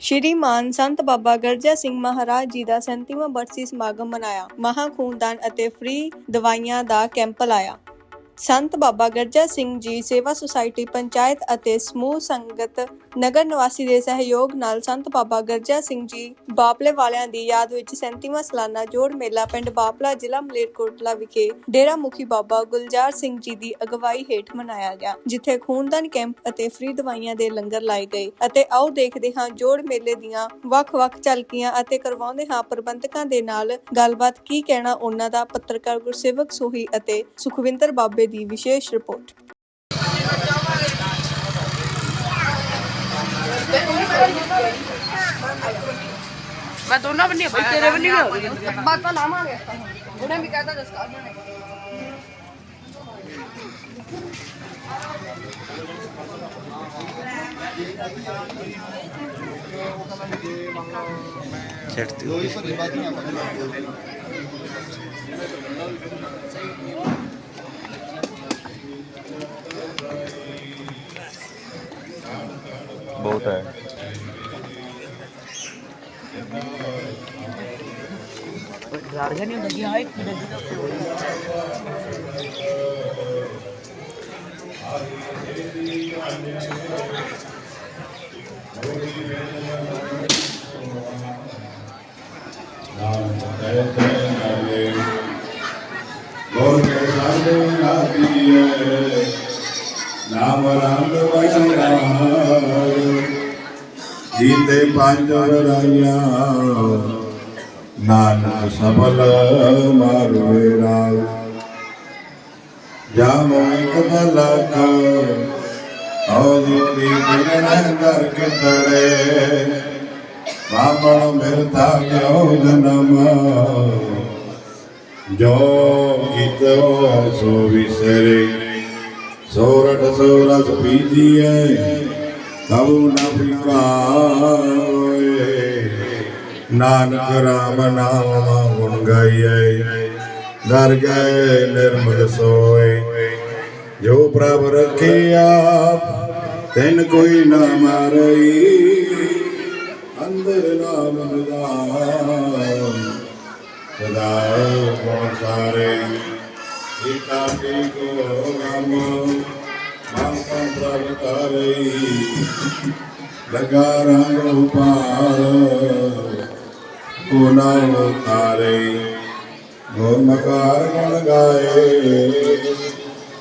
ਸ਼੍ਰੀ ਮਾਨ ਸੰਤ ਬਾਬਾ ਗਰਜਾ ਸਿੰਘ ਮਹਾਰਾਜ ਜੀ ਦਾ 37ਵਾਂ ਬਰਸੀ ਸਮਾਗਮ ਮਨਾਇਆ। ਮਹਾਂ ਖੂਨਦਾਨ ਅਤੇ ਫ੍ਰੀ ਦਵਾਈਆਂ ਦਾ ਕੈਂਪ ਲਾਇਆ। ਸੰਤ ਬਾਬਾ ਗਰਜਾ ਸਿੰਘ ਜੀ ਸੇਵਾ ਸੁਸਾਇਟੀ ਪੰਚਾਇਤ ਅਤੇ ਸਮੂਹ ਸੰਗਤ ਨਗਰ ਨਿਵਾਸੀ ਦੇ ਸਹਿਯੋਗ ਨਾਲ ਸੰਤ ਬਾਬਾ ਗਰਜਾ ਸਿੰਘ ਜੀ ਬਾਪਲੇ ਵਾਲਿਆਂ ਦੀ ਯਾਦ ਵਿੱਚ 37ਵਾਂ ਸਾਲਾਨਾ ਜੋੜ ਮੇਲਾ ਪਿੰਡ ਬਾਪਲਾ ਜ਼ਿਲ੍ਹਾ ਮਲੇਰਕੋਟਲਾ ਵਿਖੇ ਡੇਰਾ ਮੁਖੀ ਬਾਬਾ ਗੁਲਜ਼ਾਰ ਸਿੰਘ ਜੀ ਦੀ ਅਗਵਾਈ ਹੇਠ ਮਨਾਇਆ ਗਿਆ, ਜਿੱਥੇ ਖੂਨਦਾਨ ਕੈਂਪ ਅਤੇ ਫ੍ਰੀ ਦਵਾਈਆਂ ਦੇ ਲੰਗਰ ਲਾਏ ਗਏ ਅਤੇ ਆਓ ਦੇਖਦੇ ਹਾਂ ਜੋੜ ਮੇਲੇ ਦੀਆਂ ਵੱਖ-ਵੱਖ ਝਲਕੀਆਂ ਅਤੇ ਕਰਵਾਉਂਦੇ ਹਾਂ ਪ੍ਰਬੰਧਕਾਂ ਦੇ ਨਾਲ ਗੱਲਬਾਤ, ਕੀ ਕਹਿਣਾ ਉਹਨਾਂ ਦਾ ਪੱਤਰਕਾਰ ਗੁਰਸੇਵਕ ਸੋਹੀ ਅਤੇ ਸੁਖਵਿੰਦਰ ਬਾਬੇ ਦੀ ਵਿਸ਼ੇਸ਼ ਰਿਪੋਰਟ। ਮੈਂ ਦੋਨਾਂ ਬੰਨੀ ਬਈ ਤੇਰੇ ਬੰਨੀ ਵੀ ਹੋ ਗਈ ਬਾਤ ਤਾਂ ਲਾਵਾਂਗੇ ਉਹਨੇ ਵੀ ਕਹਿਤਾ ਜਸ ਕਰ ਨੇ। ਬਹੁਤ ਹੈ ਗਾੜੀਆਂ ਨਹੀਂ ਹੁੰਦੀਆਂ ਨਾਮ ਰੰਗ ਵਜਣਾ ਜੀਤੇ ਪੰਜ ਵਰਾਈਆਂ ਨਾਨਕ ਸਫਲ ਮਾਰਵੇ ਰਾਗ। ਜਾਮ ਇੱਕ ਬਲਕ ਔਦੀ ਤੀ ਬਿਗੜਨ ਕਰ ਕੇ ਬਾਬਣ ਮਿਲਤਾ ਕਿਉ ਜਨਮ? ਜੋ ਕੀਤੋ ਸੋ ਵਿਸਰੇ। ਸੋਰਠ ਸੋਰਸ ਪੀਜੀਏ ਕਬੂ ਨਾ ਵਿਕਾਏ ਨਾਨਕ ਰਾਮ ਨਾਮ ਗੁਣ ਗਾਈਏ ਦਰ ਗਏ ਨਿਰਮਲ ਸੋਏ। ਜੋ ਪ੍ਰਭ ਰਖੇ ਆਪ ਤੈਨ ਕੋਈ ਨਾ ਮਾਰਈ, ਅੰਦਰ ਨਾਮ ਨਿਦਾਨ ਸਦਾ ਗੁਣ ਸਾਰੇ। ਏਕਾ ਕੀ ਕੋ ਨਾਮ ਮਾਤਾ ਪ੍ਰਭ ਤਾਰਈ ਲਗਾ ਰੰਗ ਉਪਾਰ, ਕੋ ਨਾਮ ਤਾਰੇ ਗੁਰ ਮਕਾਰ ਗੁਣ ਗਾਏ,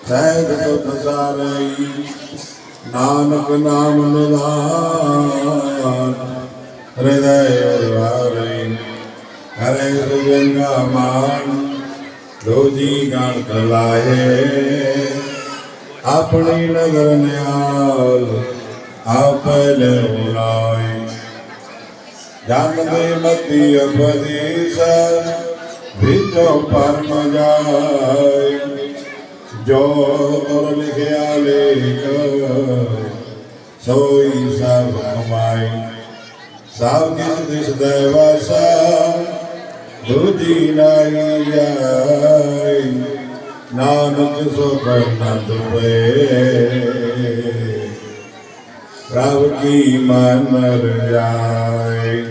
ਸਹਿਜ ਸੁਖ ਸਾਰਈ ਨਾਨਕ ਨਾਮ ਨਿਦਾਨ ਹਿਰਦੈ ਉਰਵਾਰੇ ਹਰੇ ਸੁਜੰਗਾ ਮਾਨ ਦੋਜੀ ਗਣ ਕਲਾਏ ਆਪਣੀ ਨਗਰ ਨਿਆਲ ਆਪੇ ਲੈ ਉਲਾਏ ਜਨ ਦੇ ਮਤੀ ਅਪਦੇਸ ਵਿਚੋ ਪਰਮ ਜਾਏ। ਜੋ ਗੁਰ ਲਿਖਿਆ ਲੇਖ, ਸੋਈ ਸਭ ਕਮਾਈ ਸਭ ਕਿਸ ਦਿਸ ਦੂਜੀ ਨਾਈ ਜਾਈ ਨਾਨਕ ਸੋ ਕਰਨਾ ਦੁਪੇ ਪ੍ਰਭ ਕੀ ਮਨ ਰਜਾਈ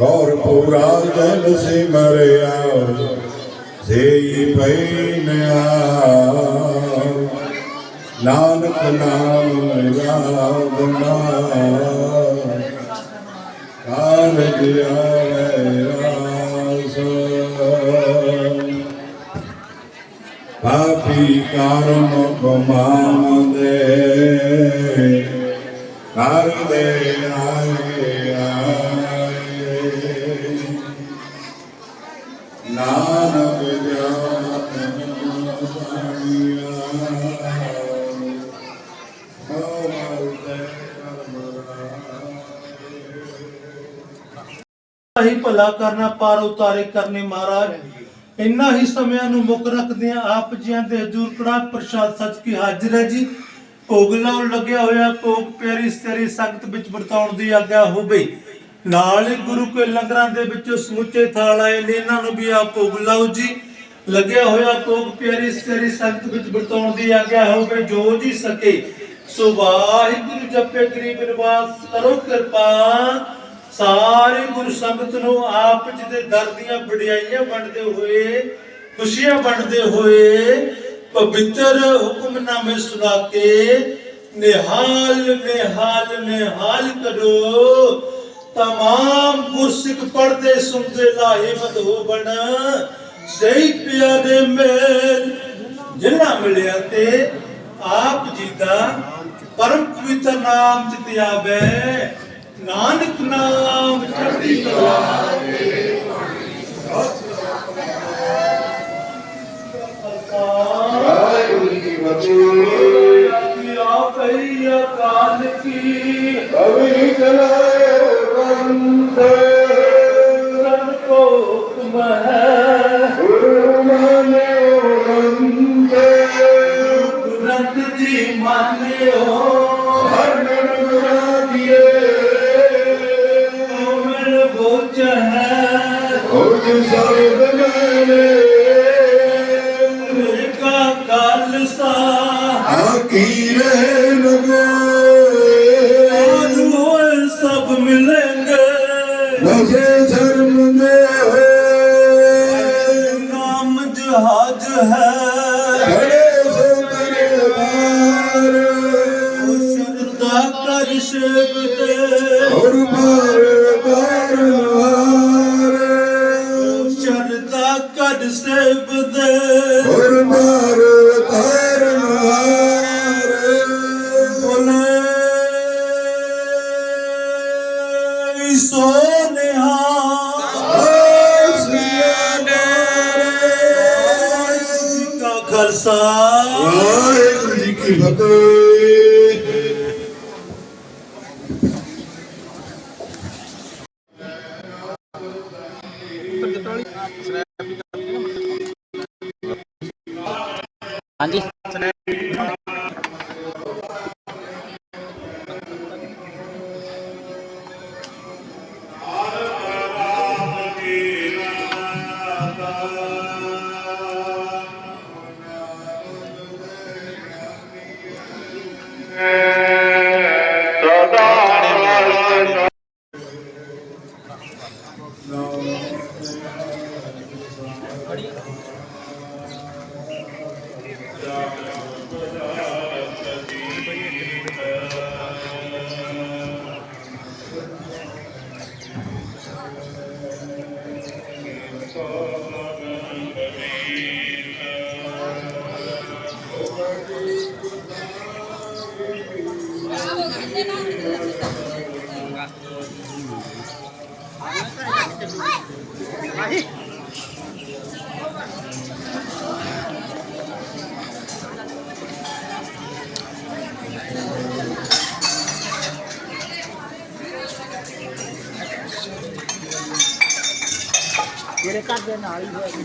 ਗੌਰ ਪੂਰਾ ਜਨ ਸਿਮਰਿਆ, ਸੇਈ ਪੈਨਿਆ ਨਾਨਕ ਨਾਮ ਰਾਵਨਾ ਕਾਰਜ ਆਵੇ ਪਾਪੀ ਕਰਮ ਕਮਾਉਂਦੇ ਕਰਦੇ ਆਏ ਆਏ। ਨਾਨਕ ਜਾਨ ਹੀ ਭਲਾ ਕਰਨਾ, ਪਾਰ ਉਤਾਰੇ ਕਰਨੇ ਮਹਾਰਾਜ। ਇੰਨਾ ਹੀ ਸਮਿਆਂ ਨੂੰ ਮੁੱਖ ਰੱਖਦਿਆਂ ਆਪ ਜੀਆਂ ਦੇ ਹਜ਼ੂਰ ਕੜਾ ਪ੍ਰਸ਼ਾਦ ਸੱਚ ਕੀ ਹਾਜ਼ਰ ਹੈ ਜੀ। ਭੋਗ ਲਾਉਣ ਲੱਗਿਆ ਹੋਇਆ, ਭੋਗ ਪਿਆਰੀ ਸਤਰੀ ਸੰਗਤ ਵਿੱਚ ਵਰਤਾਉਣ ਦੀ ਆਗਿਆ ਹੋਵੇ। ਨਾਲ ਹੀ ਗੁਰੂ ਕੇ ਲੰਗਰਾਂ ਦੇ ਵਿੱਚੋਂ ਸਮੁੱਚੇ ਥਾਲ ਆਏ ਨੇ, ਇਹਨਾਂ ਨੂੰ ਵੀ ਆਪ ਭੋਗ ਲਾਓ ਜੀ। ਲੱਗਿਆ ਹੋਇਆ ਭੋਗ ਪਿਆਰੀ ਸਤਰੀ ਸੰਗਤ ਵਿੱਚ ਵਰਤਾਉਣ ਦੀ ਆਗਿਆ ਹੋਵੇ, ਜੋ ਜੀ ਸਕੇ। ਸੋ ਵਾਹਿਗੁਰੂ ਜਪੇ, ਗਰੀਬ ਨਿਵਾਸ ਕਰੋ ਕਿਰਪਾ। ਸਾਰੀ ਗੁਰੂ ਸੰਗਤ ਨੂੰ ਆਪ ਜੀ ਦੇ ਦਰ ਦੀਆਂ ਵਡਿਆਈਆਂ ਵੰਡਦੇ ਹੋਏ, ਖੁਸ਼ੀਆਂ ਵੰਡਦੇ ਹੋਏ, ਪਵਿੱਤਰ ਹੁਕਮਨਾਮੇ ਸੁਣਾ ਕੇ, ਨਿਹਾਲ ਨਿਹਾਲ ਨਿਹਾਲ ਕਰੋ। ਤਮਾਮ ਗੁਰਸਿੱਖ ਪੜਦੇ ਸੁਣਦੇ, ਲਾਹੇਵੰਦ ਹੋ ਬਣ। ਸਹੀ ਪਿਆਰੇ ਮੇਲ ਜਿਨ੍ਹਾਂ ਮਿਲਿਆ ਤੇ ਆਪ ਜੀ ਦਾ ਪਰਮ ਪਵਿੱਤਰ ਨਾਮ ਜਿਤ ਆਵੇ। ਨਾਨਕ ਨਾਮ ਚੜ੍ਹਦੀ ਕਲਾ ਵਾਹਿਗੁਰੂ ਜੀ ਫਤਿਹ। ਆਪਈ ਅਕਾਲ ਕੀ। ਕਵੀ ਚਲਾਏ ਮਿਲेंगे ਨਸੇ ਧਰਮ ਦੇ ਨਾਮ ਜਹਾਜ ਹੈ। ਖੜੇ ਸੋ ਤੇਰੇ ਬਾਰ ਸ਼ਰਦਾ ਕਰ ਸ਼ਬਦ ਔਰ ਮਾਰ ਕਰਵਾਰ ਸ਼ਰਦਾ ਕਰ ਸ਼ਬਦ ਔਰ ਮਾਰ ਸੋਨਿਹਾ ਜੀ ਕਾ ਖਾਲਸਾ। ਵਾਹਿਗੁਰੂ ਜੀ ਕੀ ਫਤਿਹ। Ahí. ਦੇ ਨਾਲ ਹੀ ਹੋਇਆ ਸੀ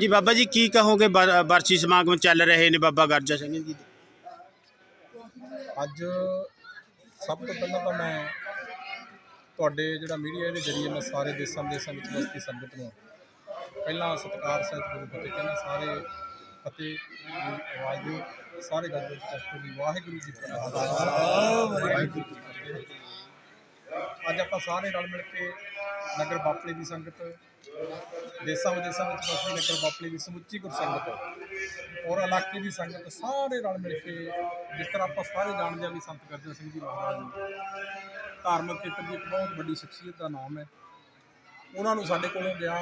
ਹਾਂਜੀ ਬਾਬਾ ਜੀ ਕੀ ਕਹੋਗੇ ਬਰ- ਬਰਸੀ ਸਮਾਗਮ ਚੱਲ ਰਹੇ ਨੇ ਬਾਬਾ ਗਰਜਾ ਸਿੰਘ ਜੀ ਦੇ ਅੱਜ ਸਭ ਤੋਂ ਪਹਿਲਾਂ ਤਾਂ ਮੈਂ ਤੁਹਾਡੇ ਜਿਹੜਾ ਮੀਡੀਆ ਦੇ ਜਰੀਏ ਮੈਂ ਸਾਰੇ ਦੇਸ਼ਾਂ ਵਿਦੇਸ਼ਾਂ ਵਿੱਚ ਵਸਦੀ ਸੰਗਤ ਨੂੰ ਪਹਿਲਾਂ ਸਤਿਕਾਰ ਸਹਿਤ ਗੁਰੂ ਫਤਿਹ ਕਹਿੰਦਾ, ਸਾਰੇ ਫਤਿਹ ਦੀ ਆਵਾਜ਼ ਦਿਓ, ਸਾਰੇ ਗੱਜ ਵਿੱਚ ਕਸ਼ਟ ਦੀ ਵਾਹਿਗੁਰੂ ਜੀ। ਕਾ ਖਾਲਸਾ ਵਾਹਿਗੁਰੂ ਜੀ ਕੀ ਫਤਿਹ ਅੱਜ ਆਪਾਂ ਸਾਰੇ ਰਲ ਮਿਲ ਕੇ ਨਗਰ ਬਾਪਲੇ ਦੀ ਸੰਗਤ ਦੇਸ਼ਾਂ ਵਿਦੇਸ਼ਾਂ ਵਿੱਚ ਵਸਦੀ ਨਗਰ ਬਾਪਲੇ ਦੀ ਸਮੁੱਚੀ ਗੁਰਸੰਗਤ ਔਰ ਇਲਾਕੇ ਦੀ ਸੰਗਤ ਸਾਰੇ ਰਲ ਮਿਲ ਕੇ ਜਿਸ ਤਰ੍ਹਾਂ ਆਪਾਂ ਸਾਰੇ ਜਾਣਦੇ ਹਾਂ ਵੀ ਸੰਤ ਕਰਜਨ ਸਿੰਘ ਜੀ ਮਹਾਰਾਜ ਜੀ ਧਾਰਮਿਕ ਖੇਤਰ ਦੀ ਇੱਕ ਬਹੁਤ ਵੱਡੀ ਸ਼ਖਸੀਅਤ ਦਾ ਨਾਮ ਹੈ। ਉਹਨਾਂ ਨੂੰ ਸਾਡੇ ਕੋਲੋਂ ਗਿਆ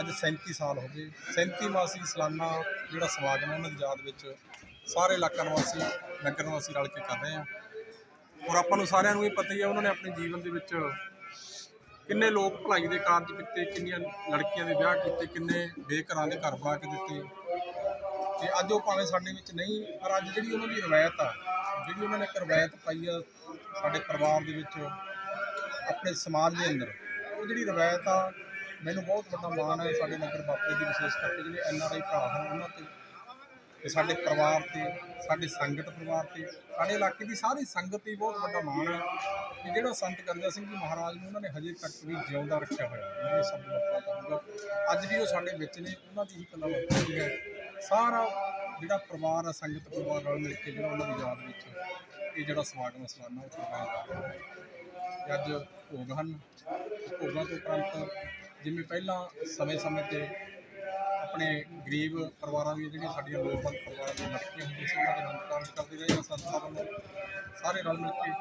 ਅੱਜ 37 ਸਾਲ ਹੋ ਗਏ। 37 ਮਾਸੀ ਸਾਲਾਨਾ ਜਿਹੜਾ ਸਮਾਗਮ ਹੈ ਉਹਨਾਂ ਦੀ ਯਾਦ ਵਿੱਚ ਸਾਰੇ ਇਲਾਕਾ ਨਿਵਾਸੀ, ਨਗਰ ਨਿਵਾਸੀ ਰਲ ਕੇ ਕਰ ਰਹੇ ਆ ਔਰ ਆਪਾਂ ਨੂੰ ਸਾਰਿਆਂ ਨੂੰ ਇਹ ਪਤਾ ਹੀ ਹੈ, ਉਹਨਾਂ ਨੇ ਆਪਣੇ ਜੀਵਨ ਦੇ ਵਿੱਚ ਕਿੰਨੇ ਲੋਕ ਭਲਾਈ ਦੇ ਕਾਰਜ ਕੀਤੇ, ਕਿੰਨੀਆਂ ਲੜਕੀਆਂ ਦੇ ਵਿਆਹ ਕੀਤੇ, ਕਿੰਨੇ ਬੇਘਰਾਂ ਦੇ ਘਰ ਬਣਾ ਕੇ ਦਿੱਤੇ। ਤੇ ਅੱਜ ਉਹ ਭਾਵੇਂ ਸਾਡੇ ਵਿੱਚ ਨਹੀਂ, ਪਰ ਅੱਜ ਜਿਹੜੀ ਉਹਨਾਂ ਦੀ ਰਵਾਇਤ ਆ, ਜਿਹੜੀ ਉਹਨਾਂ ਨੇ ਇੱਕ ਰਵਾਇਤ ਪਾਈ ਆ ਸਾਡੇ ਪਰਿਵਾਰ ਦੇ ਵਿੱਚ, ਆਪਣੇ ਸਮਾਜ ਦੇ ਅੰਦਰ, ਉਹ ਜਿਹੜੀ ਰਵਾਇਤ ਆ, ਮੈਨੂੰ ਬਹੁਤ ਵੱਡਾ ਮਾਣ ਹੈ ਸਾਡੇ ਨਗਰ ਬਾਪੇ ਦੀ, ਵਿਸ਼ੇਸ਼ ਕਰਕੇ ਜਿਹੜੇ ਐਨ ਆਰ ਆਈ ਭਰਾ ਹਨ, ਉਹਨਾਂ ਤੇ ਤੇ ਸਾਡੇ ਪਰਿਵਾਰ ਤੇ, ਸਾਡੇ ਸੰਗਤ ਪਰਿਵਾਰ ਤੇ, ਸਾਡੇ ਇਲਾਕੇ ਦੀ ਸਾਰੀ ਸੰਗਤ ਤੇ ਬਹੁਤ ਵੱਡਾ ਮਾਣ ਹੈ ਕਿ ਜਿਹੜਾ ਸੰਤ ਕਰਜਾ ਸਿੰਘ ਜੀ ਮਹਾਰਾਜ ਨੂੰ ਉਹਨਾਂ ਨੇ ਹਜੇ ਤੱਕ ਵੀ ਜਿਉਂਦਾ ਰੱਖਿਆ ਹੋਇਆ ਹੈ। ਮੈਂ ਇਹ ਸ਼ਬਦ ਵਰਤਣਾ ਚਾਹੂੰਗਾ ਅੱਜ ਵੀ ਉਹ ਸਾਡੇ ਵਿੱਚ ਨੇ, ਉਹਨਾਂ ਦੀ ਹੀ ਕਲਾ ਵਰਤਦੀ ਹੈ। ਸਾਰਾ ਜਿਹੜਾ ਪਰਿਵਾਰ ਆ ਸੰਗਤ ਪਰਿਵਾਰ ਨਾਲ ਮਿਲ ਕੇ ਜਿਹੜਾ ਉਹਨਾਂ ਦੀ ਯਾਦ ਵਿੱਚ ਇਹ ਜਿਹੜਾ ਸਮਾਗਮ ਸਾਲਾਨਾ ਉਹ ਕਰਵਾਇਆ ਜਾ ਰਿਹਾ ਹੈ। ਅੱਜ ਭੋਗ ਹਨ। ਭੋਗਾਂ ਤੋਂ ਉਪਰੰਤ ਜਿਵੇਂ ਪਹਿਲਾਂ ਸਮੇਂ-ਸਮੇਂ ਤੇ ਆਪਣੇ ਗਰੀਬ ਪਰਿਵਾਰਾਂ ਦੀਆਂ ਜਿਹੜੀਆਂ ਸਾਡੀਆਂ ਲੋੜਵੰਦ ਪਰਿਵਾਰਾਂ ਦੀਆਂ ਲੜਕੀਆਂ ਹੁੰਦੀਆਂ ਸੀ, ਉਹਨਾਂ ਦੇ ਆਨੰਦ ਕਾਰਜ ਕਰਦੇ ਰਹੇ ਹਾਂ ਸੰਸਥਾ ਵੱਲੋਂ ਸਾਰੇ ਰਲ ਮਿਲ ਕੇ।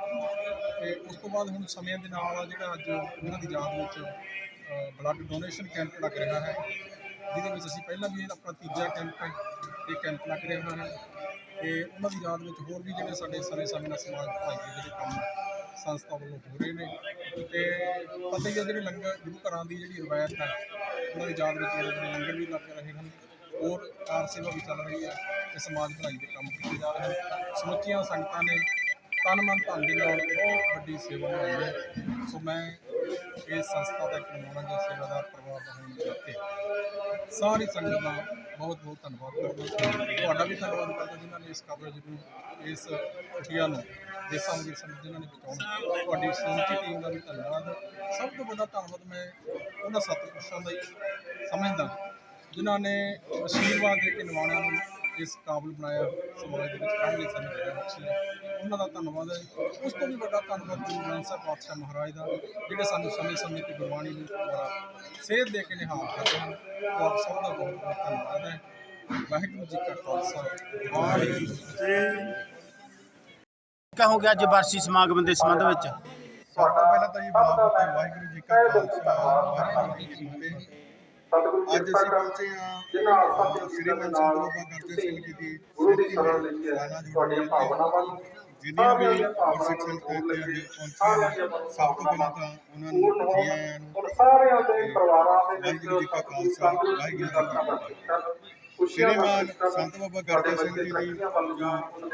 ਤੇ ਉਸ ਤੋਂ ਬਾਅਦ ਹੁਣ ਸਮੇਂ ਦੇ ਨਾਲ ਜਿਹੜਾ ਅੱਜ ਉਹਨਾਂ ਦੀ ਯਾਦ ਵਿੱਚ ਬਲੱਡ ਡੋਨੇਸ਼ਨ ਕੈਂਪ ਲੱਗ ਰਿਹਾ ਹੈ। ਜਿਹਦੇ ਵਿੱਚ ਅਸੀਂ ਪਹਿਲਾਂ ਵੀ ਇਹ ਆਪਣਾ ਤੀਜਾ ਕੈਂਪ ਹੈ, ਇਹ ਕੈਂਪ ਲੱਗ ਰਿਹਾ ਹੈ। ਤੇ ਉਹਨਾਂ ਦੀ ਯਾਦ ਵਿੱਚ ਹੋਰ ਵੀ ਜਿਹੜੇ ਸਾਡੇ ਸਾਰੇ ਸਮੇਂ ਨਾਲ ਸਮਾਜ ਭਾਈ ਦੇ ਜਿਹੜੇ ਕੰਮ ਸੰਸਥਾ ਵੱਲੋਂ ਹੋ ਰਹੇ ਨੇ। ਤੇ ਪਤਾ ਹੀ ਹੈ ਜਿਹੜੇ ਲੰਗਰ ਗੁਰੂ ਘਰਾਂ ਦੀ ਜਿਹੜੀ ਰਵਾਇਤ ਹੈ ਉਹਨਾਂ ਦੀ ਯਾਦ ਵਿੱਚ ਜਿਹੜੇ ਜਿਹੜੇ ਲੰਗਰ ਵੀ ਲੱਗ ਰਹੇ ਹਨ। ਹੋਰ ਕਾਰ ਸੇਵਾ ਵੀ ਚੱਲ ਰਹੀ ਹੈ ਤੇ ਸਮਾਜ ਭਲਾਈ ਦੇ ਕੰਮ ਕੀਤੇ ਜਾ ਰਹੇ ਹਨ। ਸਮੁੱਚੀਆਂ ਸੰਗਤਾਂ ਨੇ ਤਨ ਮਨ ਧਨ ਦੇ ਨਾਲ ਬਹੁਤ ਵੱਡੀ ਸੇਵਾ ਨਿਭਾਈ ਹੈ। ਸੋ ਮੈਂ ਇਸ ਸੰਸਥਾ ਦਾ ਇੱਕ ਨਮੂਨਾ ਸੇਵਾਦਾਰ ਪਰਿਵਾਰ ਦਾ ਹੋਣ ਦੇ ਨਾਤੇ ਸਾਰੀ ਸੰਗਤ ਦਾ ਬਹੁਤ ਬਹੁਤ ਧੰਨਵਾਦ ਕਰਦਾ ਤੁਹਾਡਾ ਵੀ ਧੰਨਵਾਦ ਕਰਦਾ ਜਿਨ੍ਹਾਂ ਨੇ ਇਸ ਕਵਰੇਜ ਨੂੰ, ਇਸ ਕੁਟੀਆ ਨੂੰ ਦੇਸਾਂ ਦੇ ਸਮਝ ਜਿਨ੍ਹਾਂ ਨੇ ਬਚਾਉਣ। ਤੁਹਾਡੀ ਸਮੁੱਚੀ ਟੀਮ ਦਾ ਵੀ ਧੰਨਵਾਦ। ਸਭ ਤੋਂ ਵੱਡਾ ਧੰਨਵਾਦ ਮੈਂ ਉਹਨਾਂ ਸਤਿਪੁਰਸ਼ਾਂ ਦਾ ਹੀ ਸਮਝਦਾ। ਜਿਨ੍ਹਾਂ ਨੇ ਆਸ਼ੀਰਵਾਦ ਦੇ ਕੇ ਨਿਵਾਣਿਆਂ ਨੂੰ ਇਸ ਕਾਬਲ ਬਣਾਇਆ, ਸਮਾਜ ਦੇ ਵਿੱਚ ਕੰਮ ਲਈ ਸਾਨੂੰ ਜਗ੍ਹਾ ਬਖਸ਼ੀ ਹੈ ਉਹਨਾਂ ਦਾ ਧੰਨਵਾਦ ਹੈ। ਉਸ ਤੋਂ ਵੀ ਵੱਡਾ ਧੰਨਵਾਦ ਗੁਰੂ ਗ੍ਰੰਥ ਸਾਹਿਬ ਪਾਤਸ਼ਾਹ ਮਹਾਰਾਜ ਦਾ, ਜਿਹੜੇ ਸਾਨੂੰ ਸਮੇਂ-ਸਮੇਂ ਤੇ ਗੁਰਬਾਣੀ ਦੀ ਦੁਆਰਾ ਸੇਧ ਦੇ ਕੇ ਨਿਹਾਲ ਕਰਦੇ ਹਨ। ਉਹ ਆਪ ਸਭ ਦਾ ਬਹੁਤ ਬਹੁਤ ਧੰਨਵਾਦ ਹੈ। ਵਾਹਿਗੁਰੂ ਜੀ ਕਾ ਖਾਲਸਾ। ਵਾਹਿਗੁਰੂ ਜੀ ਕੀ ਫਤਿਹ। ਕਹੋਗੇ ਅੱਜ ਬਰਸੀ ਸਮਾਗਮ ਦੇ ਸੰਬੰਧ ਵਿੱਚ? ਸਭ ਤੋਂ ਪਹਿਲਾਂ ਤਾਂ ਜੀ ਬਾਪ ਤੇ ਵਾਹਿਗੁਰੂ ਜੀ ਕਾ ਖਾਲਸਾ ਵਾਹਿਗੁਰੂ ਜੀ ਕੀ ਫਤਿਹ ਅੱਜ ਅਸੀਂ ਪਹੁੰਚੇ ਹਾਂ ਸ੍ਰੀ ਮਨ ਸੰਤ ਬਾਬਾ ਗਰਜਾ ਸਿੰਘ ਜੀ ਦੀ ਗੁਰੂ ਸਾਲਾਨਾ ਜੋੜੀ ਜਿੰਨੀਆਂ ਵੀ ਗੁਰਸਿੱਖ ਸੰਗਤਾਂ ਇੱਥੇ ਅੱਜ ਪਹੁੰਚੀਆਂ ਨੇ ਸਭ ਤੋਂ ਪਹਿਲਾਂ ਤਾਂ ਉਹਨਾਂ ਨੂੰ ਜੀ ਆਇਆਂ ਨੂੰ ਸਾਰਿਆਂ ਦੇ ਪਰਿਵਾਰਾਂ ਦੇ ਵਿੱਚ ਵਾਹਿਗੁਰੂ ਜੀ ਕਾ ਖਾਲਸਾ ਵਾਹਿਗੁਰੂ ਜੀ ਕੀ ਫਤਿਹ ਸ਼੍ਰੀਮਾਨ ਸੰਤ ਬਾਬਾ ਗਰਜਾ ਸਿੰਘ ਜੀ ਦੀ ਜੋ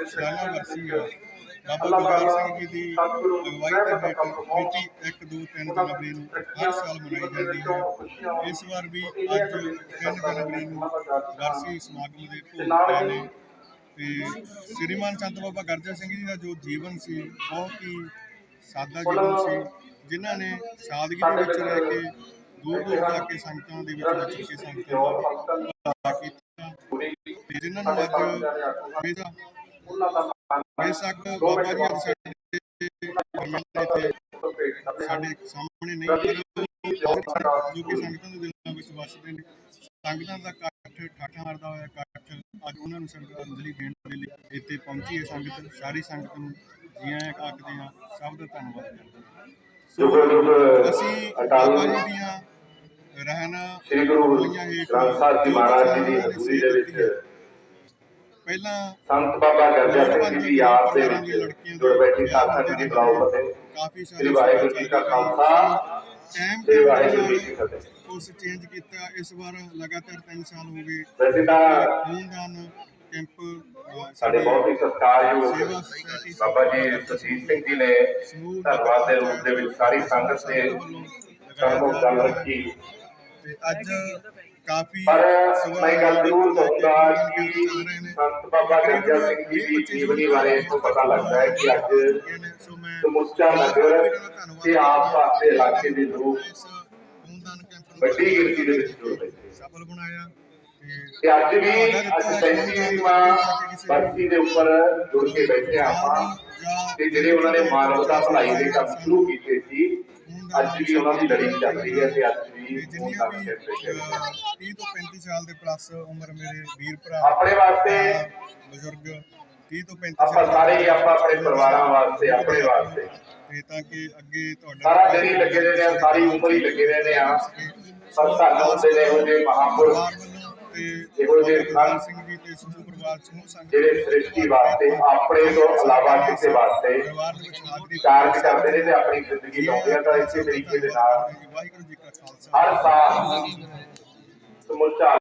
ਸਾਲਾਨਾ ਵਰਸੀ ਹੈ ਬਾਬਾ ਗੁਰਦਾਰ ਸਿੰਘ ਜੀ ਦੀ ਅਗਵਾਈ ਦੇ ਹੇਠ ਮਿਤੀ 1 2 3 ਜਨਵਰੀ ਨੂੰ ਹਰ ਸਾਲ ਮਨਾਈ ਜਾਂਦੀ ਹੈ। ਇਸ ਵਾਰ ਵੀ ਅੱਜ 3 ਜਨਵਰੀ ਨੂੰ ਵਰਸੀ ਸਮਾਗਮ ਦੇ ਭੋਗ ਪਏ ਨੇ ਤੇ ਸ਼੍ਰੀਮਾਨ ਸੰਤ ਬਾਬਾ ਗਰਜਾ ਸਿੰਘ ਜੀ ਦਾ ਜੋ ਜੀਵਨ ਸੀ ਬਹੁਤ ਹੀ ਸਾਦਾ ਜੀਵਨ ਸੀ। ਜਿਨ੍ਹਾਂ ਨੇ ਸਾਦਗੀ ਦੇ ਵਿੱਚ ਰਹਿ ਕੇ ਦੂਰ ਦੂਰ ਜਾ ਕੇ ਸੰਗਤਾਂ ਦੇ ਵਿੱਚ ਵਿਚਰ ਕੇ ਸੰਗਤਾਂ ਦਾ ਕੀਤਾ। ਤੇ ਜਿਨ੍ਹਾਂ ਨੂੰ ਅੱਜ ਬੇਸ਼ੱਕ ਬੇਸ਼ੱਕ ਬਾਬਾ ਜੀ ਅੱਜ ਸਾਡੇ ਸਾਡੇ ਸਾਹਮਣੇ ਨਹੀਂ ਜੋ ਕਿ ਸੰਗਤਾਂ ਦੇ ਦਿਲਾਂ ਵਿੱਚ ਵਸਦੇ ਨੇ। ਸੰਗਤਾਂ ਦਾ ਇਕੱਠ ਠਾਠਾਂ ਮਾਰਦਾ ਹੋਇਆ ਇਕੱਠ ਅੱਜ ਉਹਨਾਂ ਨੂੰ ਸ਼ਰਧਾਂਜਲੀ ਦੇਣ ਦੇ ਲਈ ਇੱਥੇ ਪਹੁੰਚੀ ਹੈ ਸੰਗਤ ਸਾਰੀ ਸੰਗਤ ਨੂੰ ਜੀ ਆਇਆਂ ਆਖਦੇ ਹਾਂ। ਸਭ ਦਾ ਧੰਨਵਾਦ ਕਰਦੇ ਹਾਂ। ਅਸੀਂ ਬਾਬਾ ਜੀ ਦੀਆਂ ਰਹਿਣਾ ਸ੍ਰੀ ਗੁਰੂ ਗ੍ਰੰਥ ਸਾਹਿਬ ਜੀ ਮਹਾਰਾਜ ਜੀ ਦੀ ਹਜ਼ੂਰੀ ਦੇ ਵਿੱਚ ਪਹਿਲਾਂ ਸੰਤ ਬਾਬਾ ਗਰਜਾ ਸਿੰਘ ਜੀ ਦੀ ਯਾਦ ਦੇ ਵਿੱਚ ਜੁੜ ਬੈਠੀ ਸਾਥਾਂ ਜੀ ਦੀ ਬਲਾਉ ਫਤਿਹ। ਕਾਫੀ ਸਾਰੇ ਵਾਹਿਗੁਰੂ ਜੀ ਕਾ ਖਾਲਸਾ। ਟਾਈਮ ਸ੍ਰੀ ਵਾਹਿਗੁਰੂ ਜੀ ਕੀ ਫਤਿਹ। ਉਸ ਚੇਂਜ ਕੀਤਾ। ਇਸ ਵਾਰ ਲਗਾਤਾਰ 3 ਸਾਲ ਹੋ ਗਏ। ਵੈਸੇ ਤਾਂ ਖੂਨਦਾਨ ਕੈਂਪ ਸਾਡੇ ਬਹੁਤ ਹੀ ਸਤਿਕਾਰਯੋਗ ਬਾਬਾ ਜੀ ਤਸੀਰ ਸਿੰਘ ਜੀ ਨੇ ਧੰਨਵਾਦ ਦੇ ਰੂਪ ਦੇ ਵਿੱਚ ਸਾਰੀ ਸੰਗਤ ਦੇ ਕਰਮੋਂ ਗੱਲ ਰੱਖੀ। ਤੇ ਅੱਜ ਕਾਫੀ ਮੈਂ ਕਿ ਸੰਤ ਬਾਬਾ ਗਰਜਾ ਸਿੰਘ ਜੀ ਦੀ ਜੀਵਨੀ ਬਾਰੇ ਤੋਂ ਪਤਾ ਲੱਗਦਾ ਹੈ ਕਿ ਅੱਜ ਸਮੁੱਚਾ ਨਗਰ ਤੇ ਆਸ ਪਾਸ ਦੇ ਇਲਾਕੇ ਦੇ ਲੋਕ ਵੱਡੀ ਗਿਣਤੀ ਦੇ ਵਿੱਚ ਜੁੜ ਰਹੇ ਸਫਲ ਬਣਾਇਆ ਤੇ ਅੱਜ ਵੀ ਅੱਜ 37ਵੀਂ ਬਰਸੀ ਦੇ ਉੱਪਰ ਜੁੜ ਕੇ ਬੈਠੇ ਆਪਾਂ। ਤੇ ਜਿਹੜੇ ਉਹਨਾਂ ਨੇ ਮਾਨਵਤਾ ਭਲਾਈ ਦੇ ਕੰਮ ਸ਼ੁਰੂ ਕੀਤੇ ਸੀ ਅੱਜ ਵੀ ਉਹਨਾਂ ਦੀ ਲੜੀ ਚੱਲ ਰਹੀ ਹੈ ਤੇ ਅੱਜ ਵੀ ਉਹ ਰਹੀ ਹੈ 30 ਤੋਂ 35 ਸਾਲ ਦੇ ਪਲੱਸ ਉਮਰ ਮੇਰੇ ਵੀਰ ਭਰਾ ਆਪਣੇ ਵਾਸਤੇ ਬਜ਼ੁਰਗ 30 ਤੋਂ 35 ਆਪਾਂ ਸਾਰੇ ਹੀ ਆਪਾਂ ਆਪਣੇ ਪਰਿਵਾਰਾਂ ਵਾਸਤੇ ਆਪਣੇ ਵਾਸਤੇ। ਤੇ ਤਾਂ ਕਿ ਅੱਗੇ ਤੁਹਾਡਾ ਸਾਰਾ ਦਿਨ ਹੀ ਲੱਗੇ ਰਹਿੰਦੇ ਆ ਸਾਰੀ ਉਮਰ ਹੀ ਲੱਗੇ ਰਹਿੰਦੇ ਆ। ਪਰ ਸਾਨੂੰ ਹੁੰਦੇ ਨੇ ਇਹੋ ਜਿਹੇ ਮਹਾਂਪੁਰਖ। ਤੇ ਇਹੋ ਜਿਹੇ ਸੰਤ ਸਿੰਘ ਜੀ ਤੇ ਸੰਗਤ ਜਿਹੜੇ ਸ੍ਰਿਸ਼ਟੀ ਵਾਸਤੇ ਆਪਣੇ ਤੋਂ ਇਲਾਵਾ ਕਿਸੇ ਵਾਸਤੇ ਕਾਰਜ ਕਰਦੇ ਨੇ ਤੇ ਆਪਣੀ ਜ਼ਿੰਦਗੀ ਲਾਉਂਦੇ ਆ ਤਾਂ ਇਸੇ ਤਰੀਕੇ ਦੇ ਨਾਲ ਹਰ ਸਾਲ ਸਮੁੱਚਾ